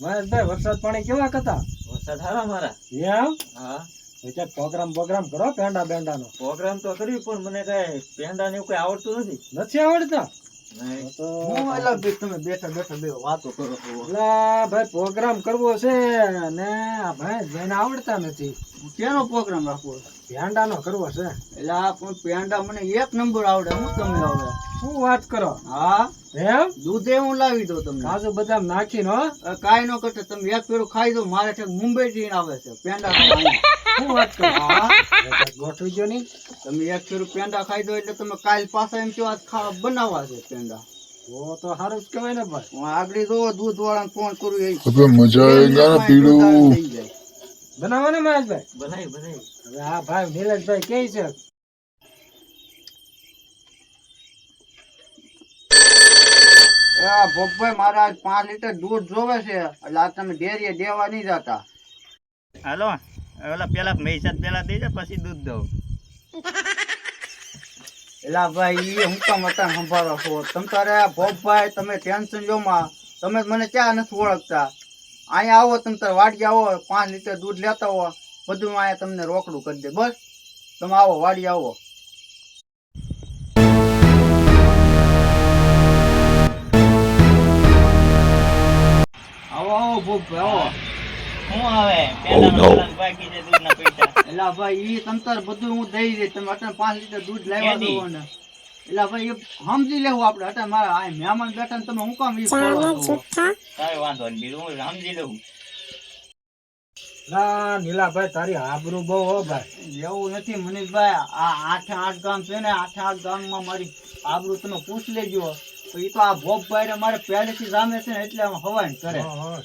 મહેશભાઈ વરસાદ પાણી કેવા હતા વરસાદ હારા મારા. એમ? હા. એટલે પ્રોગ્રામ પ્રોગ્રામ કરો પેંડા બેંડા નો પ્રોગ્રામ તો કર્યું પણ મને કઈ પેંડા ને એવું કઈ આવડતું નથી. નથી આવડતા? તો હું એલા બે તમે બેઠા બેઠા બે વાતો કરો છો. એટલે ભાઈ પ્રોગ્રામ કરવો છે ને આ ભાઈ જઈને આવડતા નથી. કેનો પ્રોગ્રામ રાખવો પેંડાનો કરવો છે. એટલે આ પણ પેંડા મને એક નંબર આવડે હું તમને આવડે? શું વાત કરો? હા? એમ? દૂધે હું લાવી દઉં તમને. કાજુ બદામ નાખીને કાઈ નો કરતો તમે એક પેલું ખાઈ દો મારે ઠેક મુંબઈ જઈને આવે છે પેંડા શું વાત કરો? ગોઠવી દો નહીં. તમે એક પેલું પેંડા ખાઈ દો એટલે તમે કાલ પાછા એમ કેવા ખાવા બનાવવા છે પેંડા. ઓ તો સારું જ કહેવાય હું આગળ જોવો દૂધ વાળા ફોન કરું એ મજા આવી પીડું બનાવો ને મહેશભાઈ બનાવી બનાવી. હવે આ ભાઈ નીલજભાઈ કે છે. ભોગભાઈ મારે આજ પાંચ લીટર દૂધ જોવે છે એટલે આ તમે ડેરીએ દેવા નહીં જતા. હાલો ઓલા પેલા પૈસા પેલા દઈ દે પછી દૂધ દઉં. એલા ભાઈ એ હું કામ હતા સંભાળો છો તમ તારે આ ભોગભાઈ તમે ટેન્શન જોમાં તમે મને ક્યાં નથી ઓળખતા? અહીંયા આવો તમે તારે વાડી આવો પાંચ લીટર દૂધ લેતા હો બધું અહીંયા તમને રોકડું કરી દે બસ. તમે આવો વાડી આવો. આવો આવો ભોગભાઈ આવો. શું આવે પેંડા બાકી છે દૂધ પૈસા. એલા ભાઈ ઈ તંતર બધું હું દઈ દે તમે પાંચ લીટર દૂધ લાવ્યા દો ને એલા ભાઈ એ સમજી લેવું આપણે. હતા મારા આ મહેમાન બેઠા ને તમે હું કામ ઈ છો? વાંધો નહીં બીજું હું સમજી લેવું ના નીલાભાઈ તારી આબરૂ બહુ હો ભાઈ. એવું નથી મનીષભાઈ આ આઠે આઠ ગામ છે ને આઠે આઠ ગામમાં મારી આબરૂ તમે પૂછ લેજો. તો એ તો આ ભોગભાઈ મારે પહેલેથી સામે છે ને એટલે આમ હવાઈ કરે.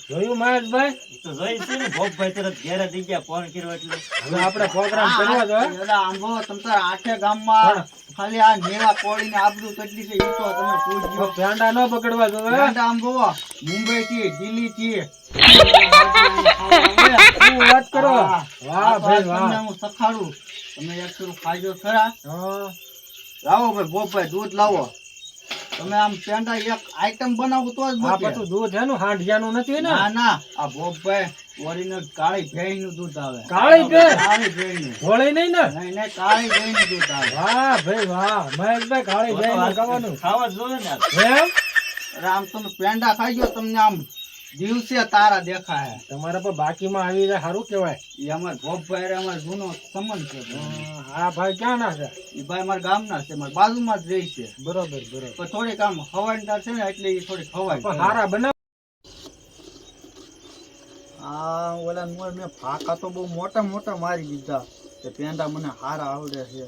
જોયું મહેશભાઈ? તો જોઈ છે ને ભોગભાઈ તરત ઘેરે થઈ ગયા ફોન કર્યો એટલે. હવે આપણે પ્રોગ્રામ કરવો જોઈએ એટલે આંબો તમ તાર આઠે ગામમાં ખાલી આ નેવા કોળીને આબરૂ કેટલી છે ઈ તો તમે પૂછજો પેંડા ન બગડવા જોઈએ ગાંડા આમ જોવો મુંબઈ થી દિલ્હી થી શું વાત કરો? વાહ ભાઈ વાહ. તમને હું સખાડું. તમે એક થોડું ખાજો ખરા. લાવો ભાઈ બોભાઈ દૂધ લાવો. તમે આમ પેંડા એક આઈટમ બનાવો તો જ દૂધ એનું હાંડિયાનું નથી ને? ના ના. આ બોભાઈ ઓરિજિનલ કાળી ભેંસનું દૂધ આવે. કાળી ભેંસ? કાળી ભેંસનું હોળી નહીં ને? નહીં નહીં કાળી ભેંસનું દૂધ આવે. વાહ ભાઈ વાહ મહેશભાઈ કાળી ભાઈ નું ખાવાનું. ખાવા જ ને એમ અરે તમે પેંડા ખાઈ તમને આમ દિવસે તારા દેખાય. તમારે પણ બાકીમાં આવી જાય સારું કહેવાય. એ અમાર ભોપભાઈ અમારે અમાર જૂનો સંબંધ છે આ ભાઈ ક્યાં ના છે? એ ભાઈ અમારા ગામના છે મારા બાજુમાં જ રહે છે. બરોબર બરોબર. થોડીક આમ હવાઈદાર છે ને એટલે એ થોડીક હવાઈ સારા બનાવ. આ ઓલા નું મેં ફાંકા તો બહુ મોટા મોટા મારી દીધા. તે પેંડા મને હારા આવડે છે.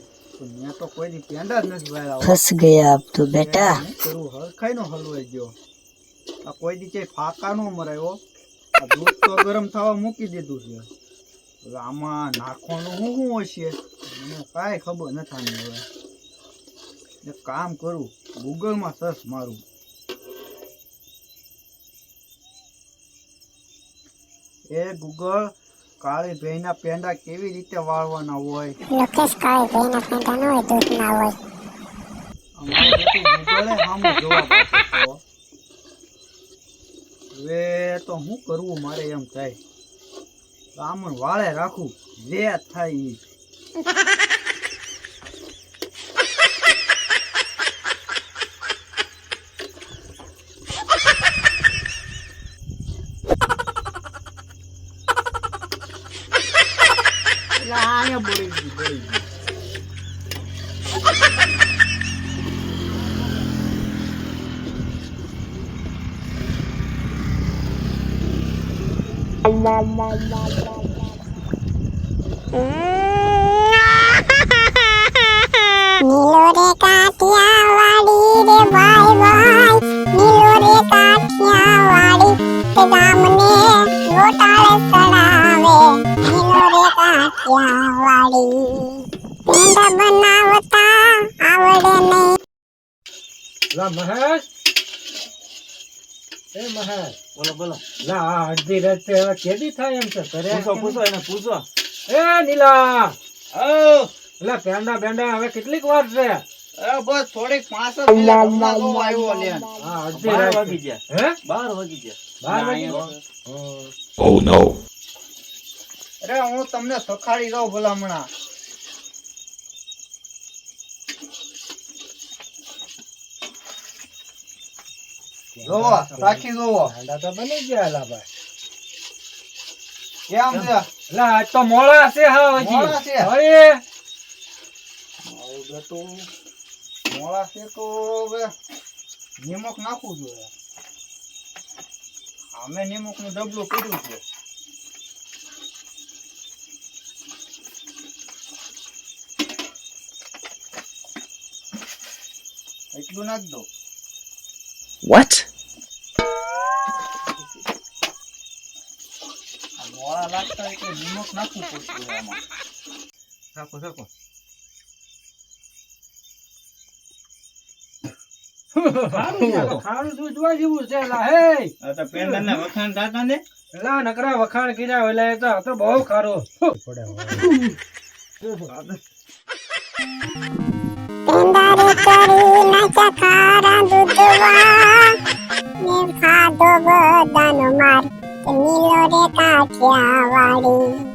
મેં તો કોઈ પેંડા જ નથી વાળા ફસ ગયા આપ તો બેટા. કરું હરખાઈ નો હલવાઈ ગયો. આ કોઈ દી ક્યાંય ફાંકા નો મરાયો. આ દૂધ તો ગરમ થવા મૂકી દીધું છે. આમાં નાખવાનું હું શું હશે મને કાંઈ ખબર નથી હવે. એક કામ કરું ગૂગલમાં સર્ચ મારું. એ ગૂગલ કાળી ભેંના પેંડા કેવી રીતે વાળવાના હોય? લોકેશ કાળી ભેંના પેંડા ન હોય દૂધ ના હોય. અમારે તો. ગૂગલે હવે તો શું કરવું મારે એમ થાય? બ્રાહ્મણ વાળે રાખું જે થાય એ એટલે આયા બળી ગયું બળી ગયું નીલો કાઠિયાવાડી પેંડા બનાવતા આવડે નહીં લા મહેશ? એ મહેશ. બોલો બોલો. લા અડધી રાતે હવે કેદી થાય એમ છે? ઘરે પૂછો પૂછો એને પૂછો. એ નીલા. ઓ એટલે પેંડા બેંડા હવે કેટલીક વાર છે? અરે બસ થોડીક પાંચ જ મિનિટ આવ્યો લે. હા અડધી બાર રાત વાગી ગયા. હે? બાર વાગી ગયા. વાગી Oh. અરે હું તમને સખાડી દઉં ભલામણા જોવો રાખી જોવો. હાંડા તો બની ગયા લા ભાઈ. કેમ છે? લા આજ તો મોળા છે હા હજી. મોળા છે? હવે મારું બેટું મોળા છે તો હવે નિમક નાખવું જોઈએ અમે નિમકનું ડબલું કર્યું છે. એટલું નાખ દો. વોટ મોળા લાગતા હોય એટલે નિમક નાખવું પડશે આમાં રાખો રાખો. ખારું જોવા જેવું છે લા હે. આ તો પેંડાના વખાણ થતા ને. લા નકરા વખાણ કર્યા હોય લા, એ તો આ તો બહુ ખારો. પેંડારે કરી નાચા ખારા દૂધવા ને ખાધો બધાનો માર કે નીલો રે કાઠિયા વાળી